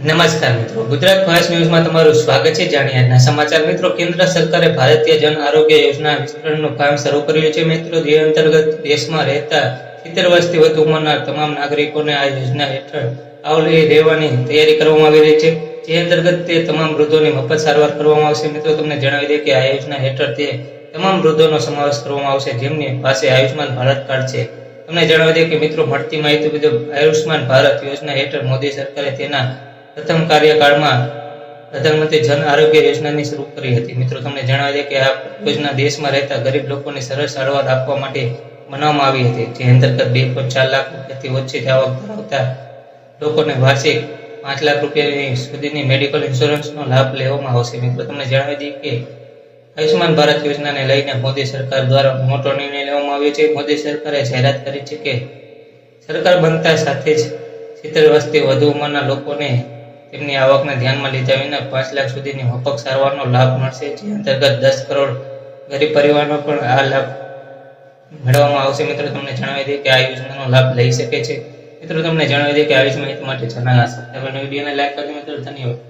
નમસ્કાર મિત્રો. ગુજરાત ફાસ્ટ ન્યૂઝમાં તમારું સ્વાગત છે. જાણીએ આજના સમાચાર. મિત્રો, કેન્દ્ર સરકારે ભારતીય જન આરોગ્ય યોજના વિસ્તરણનું કામ શરૂ કર્યું છે. મિત્રો, જે અંતર્ગત દેશમાં રહેતા સિત્તેર વર્ષથી વધુ ઉંમરના તમામ નાગરિકોને આ યોજના હેઠળ આવરી રહેવાની તૈયારી કરવામાં આવી રહી છે. જે અંતર્ગત તે તમામ વૃદ્ધોની મફત સારવાર કરવામાં આવશે. મિત્રો, તમને જણાવી દઈએ કે આ યોજના હેઠળ તે તમામ વૃદ્ધોનો સમાવેશ કરવામાં આવશે. જેમની પાસે આયુષ્માન ભારત કાર્ડ છે. તમને જણાવી દઈએ કે મિત્રો, મળતી માહિતી મુજબ આયુષ્માન ભારત યોજના હેઠળ મોદી સરકારે તેના પ્રથમ કાર્યકાળમાં પ્રધાનમંત્રી જન આરોગ્ય યોજનાની શરૂ કરી હતી. મિત્રો, તમને જણાવી દે કે આ યોજના દેશમાં રહેતા ગરીબ લોકોને સરળ સારવાર આપવા માટે બનાવવામાં આવી હતી. જે અંતર્ગત બે પોઈન્ટ ચાર લાખ રૂપિયાથી ઓછી આવક ધરાવતા લોકોને વાર્ષિક પાંચ લાખ રૂપિયા સુધીની મેડિકલ ઇન્સ્યોરન્સનો લાભ લેવામાં આવશે. મિત્રો, તમને જણાવી દઈએ કે આયુષ્માન ભારત યોજનાને લઈને મોદી સરકાર દ્વારા મોટો નિર્ણય લેવામાં આવ્યો છે. મોદી સરકારે જાહેરાત કરી છે કે સરકાર બનતા સાથે જ સિત્તેર વર્ષથી વધુ ઉંમરના લોકોને તેમની આવકને ધ્યાનમાં લીધા વિના પાંચ લાખ સુધીની મફત સારવારનો લાભ મળશે, જે અંતર્ગત દસ કરોડ ગરીબ પરિવારનો પણ આ લાભ મેળવવામાં આવશે. મિત્રો, તમને જણાવી દઈએ કે આ યોજનાનો લાભ લઈ શકે છે. મિત્રો, તમને જણાવી દઈએ કે આવી જ માહિતી માટે જણાવવા વિડીયોને લાઈક કરજો. મિત્રો, ધન્યવાદ.